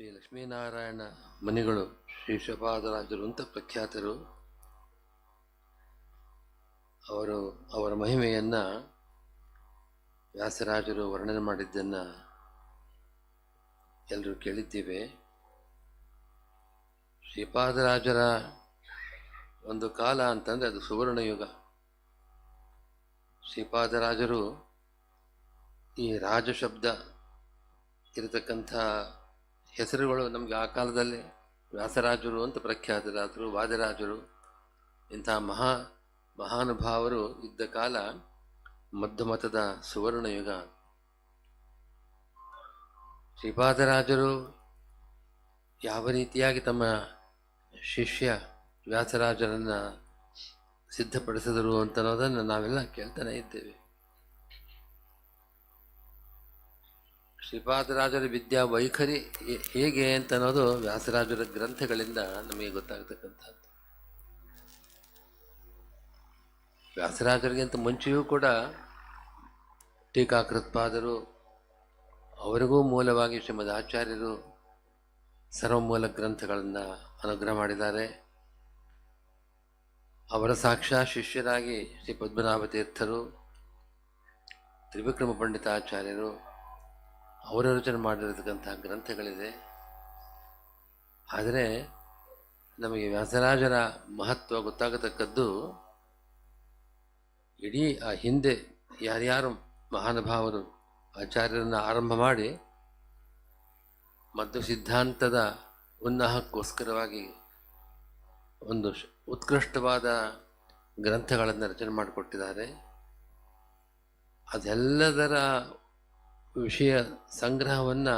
ಶ್ರೀ ಲಕ್ಷ್ಮೀನಾರಾಯಣ ಮನಿಗಳು, ಶ್ರೀ ಶಪಾದರಾಜರು ಅಂತ ಪ್ರಖ್ಯಾತರು. ಅವರು ಅವರ ಮಹಿಮೆಯನ್ನು ವ್ಯಾಸರಾಜರು ವರ್ಣನೆ ಮಾಡಿದ್ದನ್ನು ಎಲ್ಲರೂ ಕೇಳಿದ್ದೇವೆ. ಶ್ರೀಪಾದರಾಜರ ಒಂದು ಕಾಲ ಅಂತಂದರೆ ಅದು ಸುವರ್ಣ ಯುಗ. ಶ್ರೀಪಾದರಾಜರು ಈ ರಾಜಶಬ್ದ ಇರತಕ್ಕಂಥ ಹೆಸರುಗಳು ನಮಗೆ ಆ ಕಾಲದಲ್ಲಿ ವ್ಯಾಸರಾಜರು ಅಂತ ಪ್ರಖ್ಯಾತರಾದರು ವಾದರಾಜರು ಇಂಥ ಮಹಾ ಮಹಾನುಭಾವರು ಇದ್ದ ಕಾಲ ಮಧ್ಯಮತದ ಸುವರ್ಣಯುಗ ಶ್ರೀಪಾದರಾಜರು ಯಾವ ರೀತಿಯಾಗಿ ತಮ್ಮ ಶಿಷ್ಯ ವ್ಯಾಸರಾಜರನ್ನು ಸಿದ್ಧಪಡಿಸಿದರು ಅಂತ ಅನ್ನೋದನ್ನು ನಾವೆಲ್ಲ ಕೇಳ್ತಾನೆ ಇದ್ದೇವೆ. ಶ್ರೀಪಾದರಾಜರ ವಿದ್ಯಾ ವೈಖರಿ ಹೇಗೆ ಅಂತ ಅನ್ನೋದು ವ್ಯಾಸರಾಜರ ಗ್ರಂಥಗಳಿಂದ ನಮಗೆ ಗೊತ್ತಾಗ್ತಕ್ಕಂಥದ್ದು. ವ್ಯಾಸರಾಜರಿಗಿಂತ ಮುಂಚೆಯೂ ಕೂಡ ಟೀಕಾಕೃತ್ಪಾದರು, ಅವರಿಗೂ ಮೂಲವಾಗಿ ಶ್ರೀಮದ್ ಆಚಾರ್ಯರು ಸರ್ವಮೂಲ ಗ್ರಂಥಗಳನ್ನು ಅನುಗ್ರಹ ಮಾಡಿದ್ದಾರೆ. ಅವರ ಸಾಕ್ಷಾ ಶಿಷ್ಯರಾಗಿ ಶ್ರೀ ಪದ್ಮನಾಭ ತೀರ್ಥರು ತ್ರಿವಿಕ್ರಮ ಪಂಡಿತಾಚಾರ್ಯರು ಅವರ ರಚನೆ ಮಾಡಿರತಕ್ಕಂತಹ ಗ್ರಂಥಗಳಿದೆ. ಆದರೆ ನಮಗೆ ವ್ಯಾಸರಾಜರ ಮಹತ್ವ ಗೊತ್ತಾಗತಕ್ಕದ್ದು ಇಡೀ ಆ ಹಿಂದೆ ಯಾರ್ಯಾರು ಮಹಾನುಭಾವರು ಆಚಾರ್ಯರನ್ನು ಆರಂಭ ಮಾಡಿ ಮದ್ದು ಸಿದ್ಧಾಂತದ ಉನ್ನಹಕ್ಕೋಸ್ಕರವಾಗಿ ಒಂದು ಉತ್ಕೃಷ್ಟವಾದ ಗ್ರಂಥಗಳನ್ನು ರಚನೆ ಮಾಡಿಕೊಟ್ಟಿದ್ದಾರೆ. ಅದೆಲ್ಲದರ ವಿಷಯ ಸಂಗ್ರಹವನ್ನು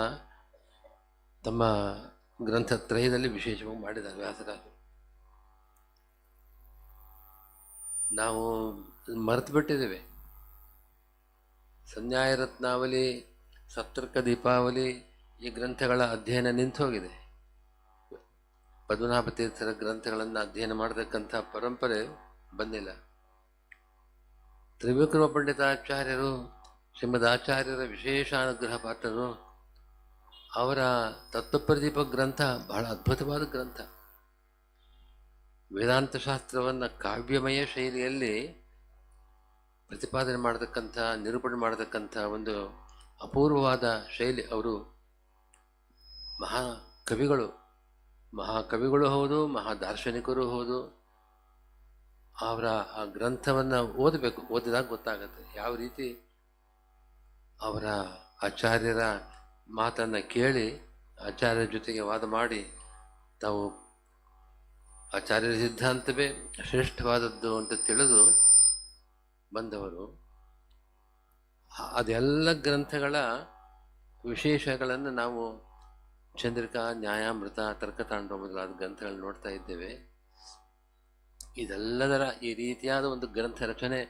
ತಮ್ಮ ಗ್ರಂಥತ್ರಯದಲ್ಲಿ ವಿಶೇಷವಾಗಿ ಮಾಡಿದ್ದಾರೆ ವ್ಯಾಸರಾಜರು ನಾವು ಮರೆತು ಬಿಟ್ಟಿದ್ದೇವೆ ಸಂನ್ಯಾಯ ರತ್ನಾವಲಿ ಸಪ್ತರ್ಕ ದೀಪಾವಲಿ ಈ ಗ್ರಂಥಗಳ ಅಧ್ಯಯನ ನಿಂತು ಹೋಗಿದೆ ಪದ್ಮನಾಭ ಗ್ರಂಥಗಳನ್ನು ಅಧ್ಯಯನ ಮಾಡತಕ್ಕಂಥ ಪರಂಪರೆ ಬಂದಿಲ್ಲ. ತ್ರಿವಿಕ್ರಮ ಪಂಡಿತಾಚಾರ್ಯರು ಶ್ರೀಮದ್ ಆಚಾರ್ಯರ ವಿಶೇಷ ಅನುಗ್ರಹ ಪಾತ್ರರು ಅವರ ತತ್ವಪ್ರದೀಪ ಗ್ರಂಥ, ಬಹಳ ಅದ್ಭುತವಾದ ಗ್ರಂಥ. ವೇದಾಂತ ಶಾಸ್ತ್ರವನ್ನು ಕಾವ್ಯಮಯ ಶೈಲಿಯಲ್ಲಿ ಪ್ರತಿಪಾದನೆ ಮಾಡತಕ್ಕಂಥ, ನಿರೂಪಣೆ ಮಾಡತಕ್ಕಂಥ ಒಂದು ಅಪೂರ್ವವಾದ ಶೈಲಿ ಅವರು. ಮಹಾ ಕವಿಗಳು ಮಹಾಕವಿಗಳು ಹೌದು ಮಹಾ ದಾರ್ಶನಿಕರು ಹೌದು. ಅವರ ಆ ಗ್ರಂಥವನ್ನು ಓದಬೇಕು, ಓದಿದಾಗ ಗೊತ್ತಾಗುತ್ತೆ. ಯಾವ ರೀತಿ ಅವರ ಆಚಾರ್ಯರ ಮಾತನ್ನು ಕೇಳಿ ಆಚಾರ್ಯರ ಜೊತೆಗೆ ವಾದ ಮಾಡಿ, ತಾವು ಆಚಾರ್ಯರ ಸಿದ್ಧಾಂತವೇ ಶ್ರೇಷ್ಠವಾದದ್ದು ಅಂತ ತಿಳಿದು ಬಂದವರು. ಅದೆಲ್ಲ ಗ್ರಂಥಗಳ ವಿಶೇಷಗಳನ್ನು ನಾವು ಚಂದ್ರಿಕಾ, ನ್ಯಾಯಾಮೃತ ತರ್ಕತಾಂಡ ಮೊದಲಾದ ಗ್ರಂಥಗಳನ್ನು ನೋಡ್ತಾ ಇದ್ದೇವೆ. ಇದೆಲ್ಲದರ ಈ ರೀತಿಯಾದ ಒಂದು ಗ್ರಂಥ ರಚನೆ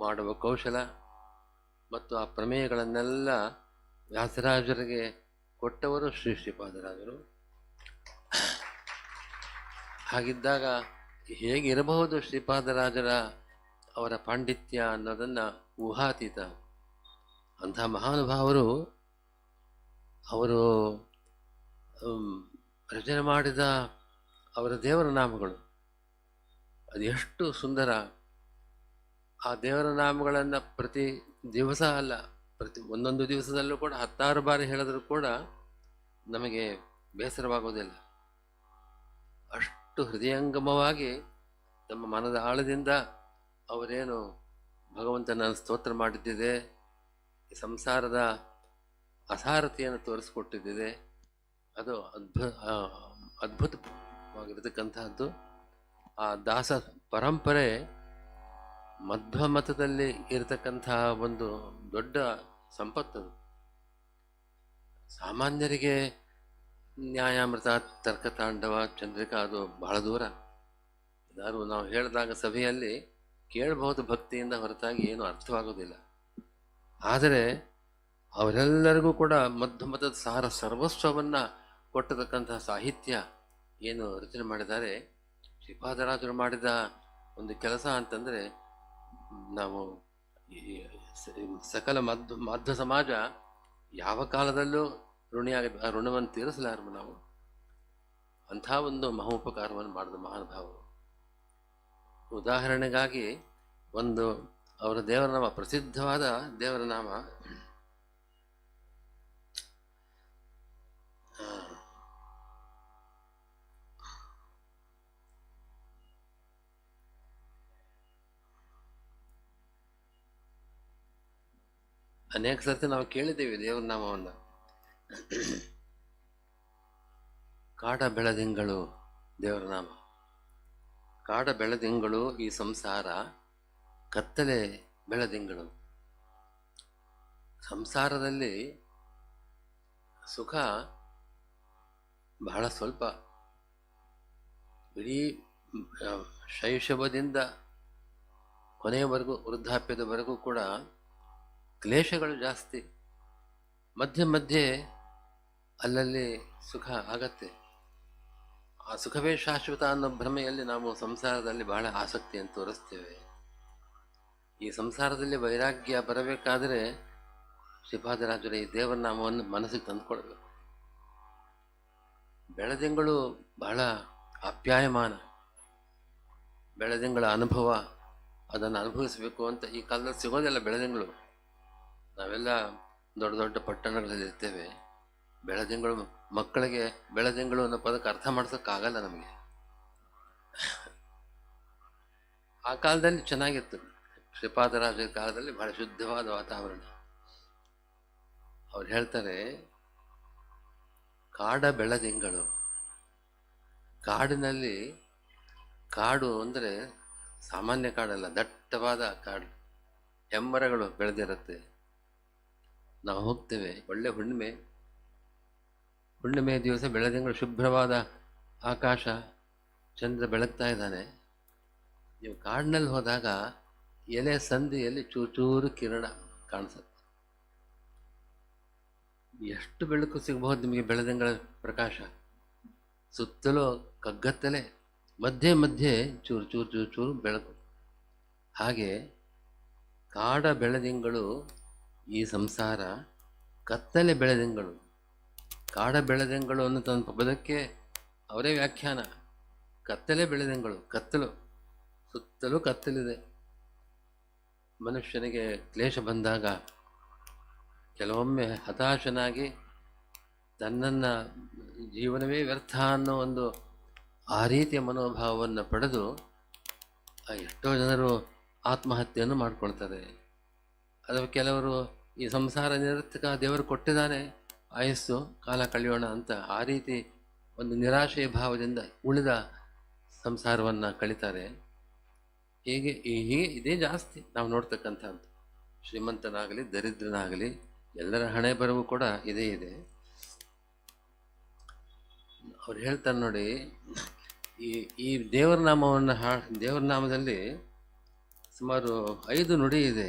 ಮಾಡುವ ಕೌಶಲ ಮತ್ತು ಆ ಪ್ರಮೇಯಗಳನ್ನೆಲ್ಲ ವ್ಯಾಸರಾಜರಿಗೆ ಕೊಟ್ಟವರು ಶ್ರೀ ಶ್ರೀಪಾದರಾಜರು ಹಾಗಿದ್ದಾಗ ಹೇಗಿರಬಹುದು ಶ್ರೀಪಾದರಾಜರ ಅವರ ಪಾಂಡಿತ್ಯ ಅನ್ನೋದನ್ನು ಊಹಾತೀತ. ಅಂಥ ಮಹಾನುಭಾವರು ಅವರು ರಚನೆ ಮಾಡಿದ ಅವರ ದೇವರ ನಾಮಗಳು. ಅದೆಷ್ಟು ಸುಂದರ. ಆ ದೇವರ ನಾಮಗಳನ್ನು ಪ್ರತಿ ದಿವಸ ಅಲ್ಲ, ಪ್ರತಿ ಒಂದೊಂದು ದಿವಸದಲ್ಲೂ ಕೂಡ ಹತ್ತಾರು ಬಾರಿ ಹೇಳಿದ್ರು ಕೂಡ ನಮಗೆ ಬೇಸರವಾಗೋದಿಲ್ಲ. ಅಷ್ಟು ಹೃದಯಂಗಮವಾಗಿ ತಮ್ಮ ಮನದ ಆಳದಿಂದ ಅವರೇನು ಭಗವಂತನ ಸ್ತೋತ್ರ ಮಾಡಿದ್ದಿದೆ ಸಂಸಾರದ ಅಸಾರತೆಯನ್ನು ತೋರಿಸ್ಕೊಟ್ಟಿದ್ದಿದೆ, ಅದು ಅದ್ಭು ಅದ್ಭುತವಾಗಿರತಕ್ಕಂತಹದ್ದು. ಆ ದಾಸ ಪರಂಪರೆ ಮಧ್ವ ಮತದಲ್ಲಿ ಇರತಕ್ಕಂತಹ ಒಂದು ದೊಡ್ಡ ಸಂಪತ್ತು ಸಾಮಾನ್ಯರಿಗೆ ನ್ಯಾಯಾಮೃತ, ತರ್ಕತಾಂಡವ, ಚಂದ್ರಿಕಾ ಅದು ಬಹಳ ದೂರ. ಯಾರು ನಾವು ಹೇಳಿದಾಗ ಸಭೆಯಲ್ಲಿ ಕೇಳಬಹುದು ಭಕ್ತಿಯಿಂದ ಹೊರತಾಗಿ ಏನು ಅರ್ಥವಾಗೋದಿಲ್ಲ ಆದರೆ ಅವರೆಲ್ಲರಿಗೂ ಕೂಡ ಮಧ್ಯಮತದ ಸಾರ ಸರ್ವಸ್ವವನ್ನು ಕೊಟ್ಟತಕ್ಕಂತಹ ಸಾಹಿತ್ಯ ಏನು ರಚನೆ ಮಾಡಿದ್ದಾರೆ. ಶ್ರೀಪಾದರಾಜರು ಮಾಡಿದ ಒಂದು ಕೆಲಸ ಅಂತಂದರೆ ನಾವು ಸಕಲ ಮದ್ದ ಮದ್ದ ಸಮಾಜ ಯಾವ ಕಾಲದಲ್ಲೂ ಋಣಿಯಾಗ ಆ ಋಣವನ್ನು ತೀರಿಸಲಾರು ನಾವು. ಅಂಥ ಒಂದು ಮಹೋಪಕಾರವನ್ನು ಮಾಡಿದ ಮಹಾನುಭಾವರು ಉದಾಹರಣೆಗಾಗಿ ಒಂದು, ಅವರ ದೇವರ ನಾಮ, ಪ್ರಸಿದ್ಧವಾದ ದೇವರ ನಾಮ ಅನೇಕ ಸರ್ತಿ ನಾವು ಕೇಳಿದ್ದೇವೆ, ದೇವರ ನಾಮವನ್ನು. ಕಾಡ ಬೆಳದಿಂಗಳು ದೇವರ ನಾಮ. ಕಾಡ ಬೆಳದಿಂಗಳು ಈ ಸಂಸಾರ, ಕತ್ತಲೆ ಬೆಳದಿಂಗಳು. ಸಂಸಾರದಲ್ಲಿ ಸುಖ ಬಹಳ ಸ್ವಲ್ಪ. ಇಡೀ ಶೈಶವದಿಂದ ಕೊನೆಯವರೆಗೂ ವೃದ್ಧಾಪ್ಯದವರೆಗೂ ಕೂಡ ಕ್ಲೇಶಗಳು ಜಾಸ್ತಿ. ಮಧ್ಯೆ ಮಧ್ಯೆ ಅಲ್ಲಲ್ಲಿ ಸುಖ ಆಗತ್ತೆ. ಆ ಸುಖವೇ ಶಾಶ್ವತ ಅನ್ನೋ ಭ್ರಮೆಯಲ್ಲಿ ನಾವು ಸಂಸಾರದಲ್ಲಿ ಬಹಳ ಆಸಕ್ತಿಯನ್ನು ತೋರಿಸ್ತೇವೆ. ಈ ಸಂಸಾರದಲ್ಲಿ ವೈರಾಗ್ಯ ಬರಬೇಕಾದರೆ ಶ್ರೀಪಾದರಾಜರ ಈ ದೇವರ ನಾಮವನ್ನು ಮನಸ್ಸಿಗೆ ತಂದುಕೊಳ್ಬೇಕು ಬೆಳದಿಂಗಳು ಬಹಳ ಅಪ್ಯಾಯಮಾನ. ಬೆಳದಿಂಗಳ ಅನುಭವ ಅದನ್ನು ಅನುಭವಿಸಬೇಕು ಅಂತ ಈ ಕಾಲದಲ್ಲಿ ಸಿಗೋದಿಲ್ಲ ಬೆಳದಿಂಗಳು ನಾವೆಲ್ಲ ದೊಡ್ಡ ದೊಡ್ಡ ಪಟ್ಟಣಗಳಲ್ಲಿ ಇರ್ತೇವೆ. ಬೆಳದಿಂಗಳು ಮಕ್ಕಳಿಗೆ ಬೆಳದಿಂಗಳು ಅನ್ನೋ ಪದಕ್ಕೆ ಅರ್ಥ ಮಾಡ್ಸೋಕ್ಕಾಗಲ್ಲ ನಮಗೆ. ಆ ಕಾಲದಲ್ಲಿ ಚೆನ್ನಾಗಿತ್ತು. ಶ್ರೀಪಾದರಾಜರ ಕಾಲದಲ್ಲಿ ಬಹಳ ಶುದ್ಧವಾದ ವಾತಾವರಣ. ಅವ್ರು ಹೇಳ್ತಾರೆ, ಕಾಡ ಬೆಳದಿಂಗಳು ಕಾಡಿನಲ್ಲಿ ಕಾಡು ಅಂದರೆ ಸಾಮಾನ್ಯ ಕಾಡಲ್ಲ, ದಟ್ಟವಾದ ಕಾಡು. ಹೆಮ್ಮರಗಳು ಬೆಳೆದಿರುತ್ತೆ. ನಾವು ಹೋಗ್ತೇವೆ. ಒಳ್ಳೆ ಹುಣ್ಣಿಮೆ. ಹುಣ್ಣಿಮೆ ದಿವಸ ಬೆಳದಿಂಗಳು ಶುಭ್ರವಾದ ಆಕಾಶ, ಚಂದ್ರ ಬೆಳಗ್ತಾ ಇದ್ದಾನೆ. ನೀವು ಕಾಡಿನಲ್ಲಿ ಹೋದಾಗ ಎಲೆ ಸಂಧಿಯಲ್ಲಿ ಚೂಚೂರು ಚೂರು ಕಿರಣ ಕಾಣಿಸುತ್ತೆ. ಎಷ್ಟು ಬೆಳಕು ಸಿಗಬಹುದು ನಿಮಗೆ ಬೆಳದಿಂಗಳ ಪ್ರಕಾಶ? ಸುತ್ತಲೂ ಕಗ್ಗತ್ತಲೆ, ಮಧ್ಯೆ ಮಧ್ಯೆ ಚೂರು ಚೂರು ಚೂರು ಚೂರು ಬೆಳಕು. ಹಾಗೆ ಕಾಡ ಬೆಳದಿಂಗಳು ಈ ಸಂಸಾರ ಕತ್ತಲೆ ಬೆಳೆದಂಗಳು, ಕಾಡ ಬೆಳೆದಂಗಳು ಅನ್ನೋ ತನ್ನ ಪದಕ್ಕೆ ಅವರೇ ವ್ಯಾಖ್ಯಾನ. ಕತ್ತಲೆ ಬೆಳೆದಂಗಳು, ಕತ್ತಲು, ಸುತ್ತಲೂ ಕತ್ತಲಿದೆ. ಮನುಷ್ಯನಿಗೆ ಕ್ಲೇಶ ಬಂದಾಗ ಕೆಲವೊಮ್ಮೆ ಹತಾಶನಾಗಿ ತನ್ನನ್ನು ಜೀವನವೇ ವ್ಯರ್ಥ ಅನ್ನೋ ಒಂದು ಆ ರೀತಿಯ ಮನೋಭಾವವನ್ನು ಪಡೆದು ಎಷ್ಟೋ ಜನರು ಆತ್ಮಹತ್ಯೆಯನ್ನು ಮಾಡ್ಕೊಳ್ತಾರೆ. ಅಥವಾ ಕೆಲವರು ಈ ಸಂಸಾರ ನಿರರ್ಥಕ ದೇವರು ಕೊಟ್ಟಿದ್ದಾನೆ, ಆಯಸ್ಸು, ಕಾಲ ಕಳೆಯೋಣ ಅಂತ ಆ ರೀತಿ ಒಂದು ನಿರಾಶೆಯ ಭಾವದಿಂದ ಉಳಿದ ಸಂಸಾರವನ್ನು ಕಳೀತಾರೆ. ಹೀಗೆ ಹೀಗೆ ಇದೇ ಜಾಸ್ತಿ ನಾವು ನೋಡ್ತಕ್ಕಂಥದ್ದು. ಶ್ರೀಮಂತನಾಗಲಿ, ದರಿದ್ರನಾಗಲಿ, ಎಲ್ಲರ ಹಣೆ ಬರವು ಕೂಡ ಇದೇ ಇದೆ. ಅವ್ರು ಹೇಳ್ತಾರೆ ನೋಡಿ, ಈ ಈ ದೇವರ ನಾಮವನ್ನು ಹಾ ದೇವರ ನಾಮದಲ್ಲಿ ಸುಮಾರು ಐದು ನುಡಿ ಇದೆ.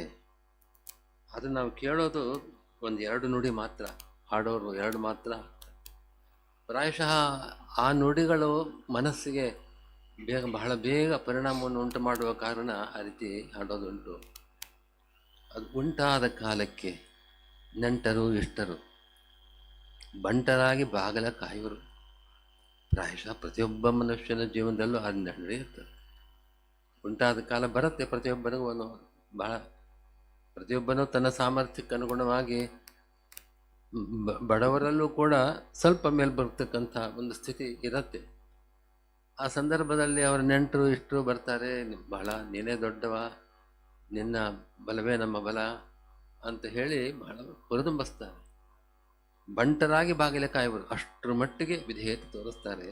ಅದು ನಾವು ಕೇಳೋದು ಒಂದು ಎರಡು ನುಡಿ ಮಾತ್ರ, ಹಾಡೋರು ಎರಡು ಮಾತ್ರ. ಪ್ರಾಯಶಃ ಆ ನುಡಿಗಳು ಮನಸ್ಸಿಗೆ ಬೇಗ, ಬಹಳ ಬೇಗ ಪರಿಣಾಮವನ್ನು ಉಂಟು ಮಾಡುವ ಕಾರಣ ಆ ರೀತಿ ಹಾಡೋದುಂಟು. ಅದು ಉಂಟಾದ ಕಾಲಕ್ಕೆ ನೆಂಟರು, ಇಷ್ಟರು, ಬಂಟರಾಗಿ ಬಾಗಲ ಕಾಯುವರು. ಪ್ರಾಯಶಃ ಪ್ರತಿಯೊಬ್ಬ ಮನುಷ್ಯನ ಜೀವನದಲ್ಲೂ ಅದು ನಡೆಯುತ್ತದೆ. ಉಂಟಾದ ಕಾಲ ಬರುತ್ತೆ ಪ್ರತಿಯೊಬ್ಬರಿಗೂ ಒಂದು ಬಹಳ ಪ್ರತಿಯೊಬ್ಬನೂ ತನ್ನ ಸಾಮರ್ಥ್ಯಕ್ಕೆ ಅನುಗುಣವಾಗಿ ಬಡವರಲ್ಲೂ ಕೂಡ ಸ್ವಲ್ಪ ಮೇಲೆ ಬರ್ತಕ್ಕಂಥ ಒಂದು ಸ್ಥಿತಿ ಇರುತ್ತೆ. ಆ ಸಂದರ್ಭದಲ್ಲಿ ಅವರ ನೆಂಟರು, ಇಷ್ಟರು ಬರ್ತಾರೆ ಬಹಳ ನೀನೇ ದೊಡ್ಡವ, ನಿನ್ನ ಬಲವೇ ನಮ್ಮ ಬಲ ಅಂತ ಹೇಳಿ ಬಹಳ ಹುರಿದುಂಬಿಸ್ತಾರೆ ಬಂಟರಾಗಿ ಬಾಗಿಲೆ ಕಾಯುವರು. ಅಷ್ಟರ ಮಟ್ಟಿಗೆ ವಿಧೇಯತೆ ತೋರಿಸ್ತಾರೆ.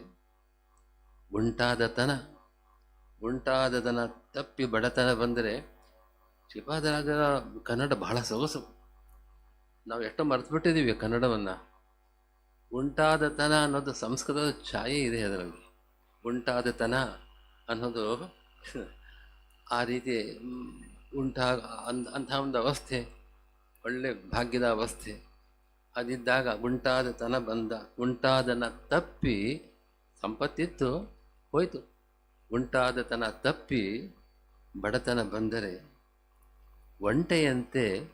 ಉಂಟಾದತನ ಉಂಟಾದತನ ತಪ್ಪಿ ಬಡತನ ಬಂದರೆ ಶ್ರೀಪಾದರಾಜರ ಕನ್ನಡ ಬಹಳ ಸೊಗಸು. ನಾವು ಎಷ್ಟೋ ಮರೆತುಬಿಟ್ಟಿದ್ದೀವಿ ಕನ್ನಡವನ್ನು. ಉಂಟಾದತನ ಅನ್ನೋದು ಸಂಸ್ಕೃತದ ಛಾಯೆ ಇದೆ ಅದರಲ್ಲಿ. ಉಂಟಾದತನ ಅನ್ನೋದು ಆ ರೀತಿ ಉಂಟಾ ಅಂಥ ಒಂದು ಅವಸ್ಥೆ, ಒಳ್ಳೆ ಭಾಗ್ಯದ ಅವಸ್ಥೆ. ಅದಿದ್ದಾಗ ಉಂಟಾದ ತನ ಬಂದ, ಉಂಟಾದನ ತಪ್ಪಿ ಸಂಪತ್ತಿತ್ತು, ಹೋಯಿತು. ಉಂಟಾದ ತನ ತಪ್ಪಿ ಬಡತನ ಬಂದರೆ ಒಂಟೆಯಂತೆ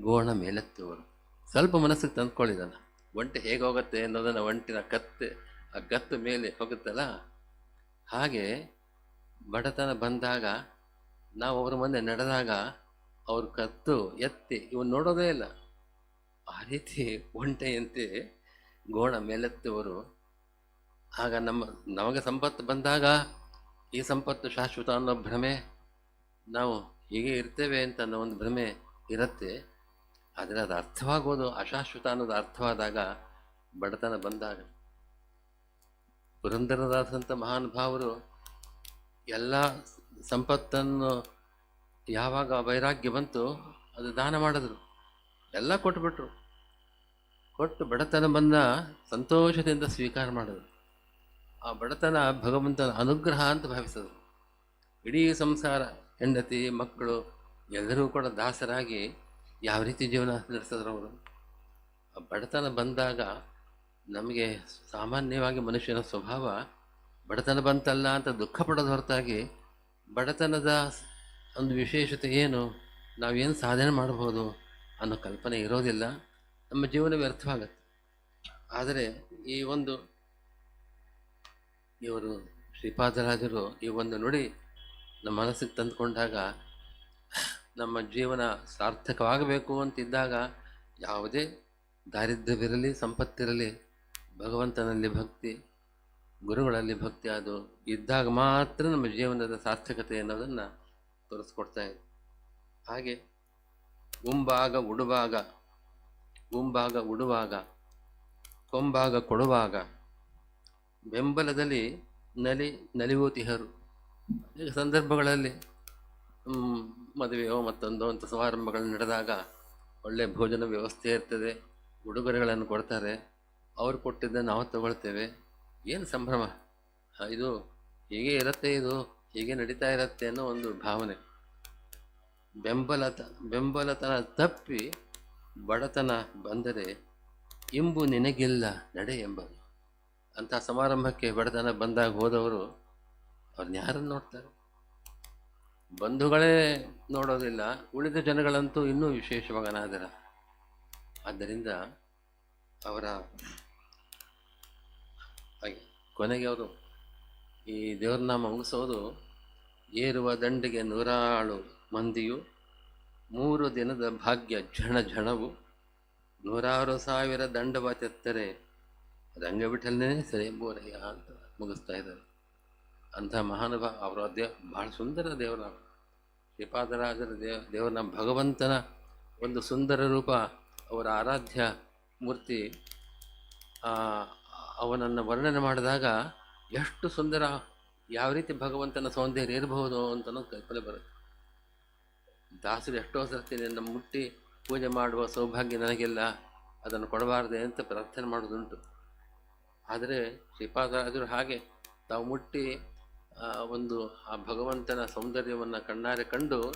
ಗೋಣ ಮೇಲೆತ್ತುವರು ಸ್ವಲ್ಪ ಮನಸ್ಸಿಗೆ ತಂದ್ಕೊಳ್ಳಿದಾನ ಒಂಟೆ ಹೇಗೆ ಹೋಗುತ್ತೆ ಅನ್ನೋದನ್ನು ಒಂಟಿನ ಕತ್ತೆ, ಆ ಗತ್ತು ಮೇಲೆ ಹೋಗುತ್ತಲ್ಲ? ಹಾಗೆ ಬಡತನ ಬಂದಾಗ, ನಾವು ಅವ್ರ ಮುಂದೆ ನಡೆದಾಗ ಅವ್ರ ಕತ್ತು ಎತ್ತಿ ಇವನು ನೋಡೋದೇ ಇಲ್ಲ. ಆ ರೀತಿ ಒಂಟೆಯಂತೆ ಗೋಣ ಮೇಲೆತ್ತುವರು. ಆಗ ನಮ್ಮ, ನಮಗೆ ಸಂಪತ್ತು ಬಂದಾಗ ಈ ಸಂಪತ್ತು ಶಾಶ್ವತ ಅನ್ನೋ ಭ್ರಮೆ ನಾವು ಹೀಗೆ ಇರ್ತೇವೆ ಅಂತ ಅನ್ನೋ ಒಂದು ಭ್ರಮೆ ಇರುತ್ತೆ. ಆದರೆ ಅದು ಅರ್ಥವಾಗೋದು, ಅಶಾಶ್ವತ ಅನ್ನೋದು ಅರ್ಥವಾದಾಗ ಬಡತನ ಬಂದಾಗ. ಪುರಂದರದಾಸಂಥ ಮಹಾನುಭಾವರು ಎಲ್ಲ ಸಂಪತ್ತನ್ನು ಯಾವಾಗ ವೈರಾಗ್ಯ ಬಂತು ಅದು ದಾನ ಮಾಡಿದ್ರು. ಎಲ್ಲ ಕೊಟ್ಬಿಟ್ರು. ಕೊಟ್ಟು ಬಡತನ ಬಂದ ಸಂತೋಷದಿಂದ ಸ್ವೀಕಾರ ಮಾಡಿದ್ರು. ಆ ಬಡತನ ಭಗವಂತನ ಅನುಗ್ರಹ ಅಂತ ಭಾವಿಸಿದ್ರು. ಇಡೀ ಸಂಸಾರ ಹೆಂಡತಿ, ಮಕ್ಕಳು ಎಲ್ಲರೂ ಕೂಡ ದಾಸರಾಗಿ ಯಾವ ರೀತಿ ಜೀವನ ನಡೆಸಿದ್ರು ಅವರು? ಬಡತನ ಬಂದಾಗ ನಮಗೆ ಸಾಮಾನ್ಯವಾಗಿ ಮನುಷ್ಯನ ಸ್ವಭಾವ ಬಡತನ ಬಂತಲ್ಲ ಅಂತ ದುಃಖ ಪಡೋದು ಹೊರತಾಗಿ ಬಡತನದ ಒಂದು ವಿಶೇಷತೆ ಏನು? ನಾವೇನು ಸಾಧನೆ ಮಾಡ್ಬೋದು ಅನ್ನೋ ಕಲ್ಪನೆ ಇರೋದಿಲ್ಲ. ನಮ್ಮ ಜೀವನ ವ್ಯರ್ಥವಾಗತ್ತೆ. ಆದರೆ ಈ ಒಂದು ಇವರು ಶ್ರೀಪಾದರಾಜರು ಈ ಒಂದು ನುಡಿ ನಮ್ಮ ಮನಸ್ಸಿಗೆ ತಂದುಕೊಂಡಾಗ ನಮ್ಮ ಜೀವನ ಸಾರ್ಥಕವಾಗಬೇಕು ಅಂತಿದ್ದಾಗ ಯಾವುದೇ ದಾರಿದ್ರ್ಯವಿರಲಿ, ಸಂಪತ್ತಿರಲಿ, ಭಗವಂತನಲ್ಲಿ ಭಕ್ತಿ, ಗುರುಗಳಲ್ಲಿ ಭಕ್ತಿ ಅದು ಇದ್ದಾಗ ಮಾತ್ರ ನಮ್ಮ ಜೀವನದ ಸಾರ್ಥಕತೆ ಅನ್ನೋದನ್ನು ತೋರಿಸ್ಕೊಡ್ತಾ ಇದೆ. ಹಾಗೆ ಉಂಬಾಗ ಉಡುವಾಗ ಉಂಬಾಗ ಉಡುವಾಗ ಕೊಂಬಾಗ ಕೊಡುವಾಗ, ಬೆಂಬಲದಲ್ಲಿ ನಲಿ ನಲಿವೂತಿಹರು ಅನೇಕ ಸಂದರ್ಭಗಳಲ್ಲಿ ಮದುವೆಯೋ ಮತ್ತೊಂದೋ ಅಂತ ಸಮಾರಂಭಗಳು ನಡೆದಾಗ ಒಳ್ಳೆ ಭೋಜನ ವ್ಯವಸ್ಥೆ ಇರ್ತದೆ, ಉಡುಗೊರೆಗಳನ್ನು ಕೊಡ್ತಾರೆ, ಅವ್ರು ಕೊಟ್ಟಿದ್ದ ನಾವು ತಗೊಳ್ತೇವೆ. ಏನು ಸಂಭ್ರಮ? ಇದು ಹೀಗೆ ಇರುತ್ತೆ ಇದು? ಹೀಗೆ ನಡೀತಾ ಇರುತ್ತೆ ಅನ್ನೋ ಒಂದು ಭಾವನೆ. ಬೆಂಬಲತ, ಬೆಂಬಲತನ ತಪ್ಪಿ ಬಡತನ ಬಂದರೆ ಇಂಬು ನಿನಗಿಲ್ಲ ನಡೆ ಎಂಬ ಅಂಥ ಸಮಾರಂಭಕ್ಕೆ ಬಡತನ ಬಂದಾಗ ಹೋದವರು ಅವ್ರನ್ನ ಯಾರನ್ನು ನೋಡ್ತಾರೆ? ಬಂಧುಗಳೇ ನೋಡೋದಿಲ್ಲ, ಉಳಿದ ಜನಗಳಂತೂ ಇನ್ನೂ ವಿಶೇಷವಾಗಿ ಅನಾದರ ಆದ್ದರಿಂದ ಅವರ ಕೊನೆಗೆ ಅವರು ಈ ದೇವ್ರನ್ನ ಮುಗಿಸೋದು, ಏರುವ ದಂಡಿಗೆ ನೂರಾಳು ಮಂದಿಯು, ಮೂರು ದಿನದ ಭಾಗ್ಯ ಝಣ ಝಣವು, ನೂರಾರು ಸಾವಿರ ದಂಡವ ತೆತ್ತರೆ ರಂಗವಿಠಲನೇ ಸರಿ ಬೋರಯ್ಯ ಅಂತ ಮುಗಿಸ್ತಾ ಇದ್ದಾರೆ. ಅಂಥ ಮಹಾನುಭಾವ ಅವರ ದೇವ್ ಬಹಳ ಸುಂದರ ದೇವರ ಶ್ರೀಪಾದರಾಜರ ದೇವ ದೇವರ ಭಗವಂತನ ಒಂದು ಸುಂದರ ರೂಪ, ಅವರ ಆರಾಧ್ಯ ಮೂರ್ತಿ. ಅವನನ್ನು ವರ್ಣನೆ ಮಾಡಿದಾಗ ಎಷ್ಟು ಸುಂದರ, ಯಾವ ರೀತಿ ಭಗವಂತನ ಸೌಂದರ್ಯ ಇರಬಹುದು ಅಂತ ಕಲ್ಪನೆ ಬರುತ್ತೆ. ದಾಸರು ಎಷ್ಟೋ ಸರ್ತಿ ನಿನ್ನ ಮುಟ್ಟಿ ಪೂಜೆ ಮಾಡುವ ಸೌಭಾಗ್ಯ ನನಗೆಲ್ಲ, ಅದನ್ನು ಕೊಡಬಾರದೆ ಅಂತ ಪ್ರಾರ್ಥನೆ ಮಾಡೋದುಂಟು ಆದರೆ ಶ್ರೀಪಾದರಾಜರು ಹಾಗೆ ತಾವು ಮುಟ್ಟಿ ಒಂದು, ಆ ಭಗವಂತನ ಸೌಂದರ್ಯವನ್ನು ಕಣ್ಣಾರೆ ಕಂಡು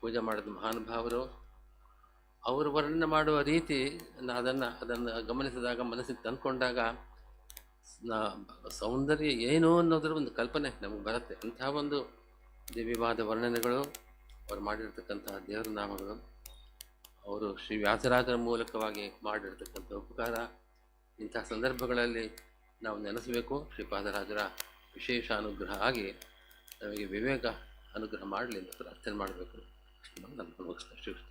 ಪೂಜೆ ಮಾಡಿದ ಮಹಾನುಭಾವರು ಅವರು ವರ್ಣನೆ ಮಾಡುವ ರೀತಿ ಅದನ್ನ, ಅದನ್ನು ಗಮನಿಸಿದಾಗ, ಮನಸ್ಸಿಗೆ ತಂದ್ಕೊಂಡಾಗ ಸೌಂದರ್ಯ ಏನು ಅನ್ನೋದ್ರ ಒಂದು ಕಲ್ಪನೆ ನಮಗೆ ಬರುತ್ತೆ. ಅಂತಹ ಒಂದು ದಿವ್ಯವಾದ ವರ್ಣನೆಗಳು ಅವರು ಮಾಡಿರ್ತಕ್ಕಂತಹ ದೇವರ ನಾಮಗಳು ಅವರು ಶ್ರೀ ವ್ಯಾಸರಾಜರ ಮೂಲಕವಾಗಿ ಮಾಡಿರ್ತಕ್ಕಂಥ ಉಪಕಾರ. ಇಂತಹ ಸಂದರ್ಭಗಳಲ್ಲಿ ನಾವು ನೆನೆಸಬೇಕು. ಶ್ರೀಪಾದರಾಜರ ವಿಶೇಷ ಅನುಗ್ರಹ ಆಗಿ ನಮಗೆ ವಿವೇಕ ಅನುಗ್ರಹ ಮಾಡಲಿ ಅಂತ ಪ್ರಾರ್ಥನೆ ಮಾಡಬೇಕು. ಮುಗಿಸ್ತಾ ಶ್ರೀಕೃಷ್ಣ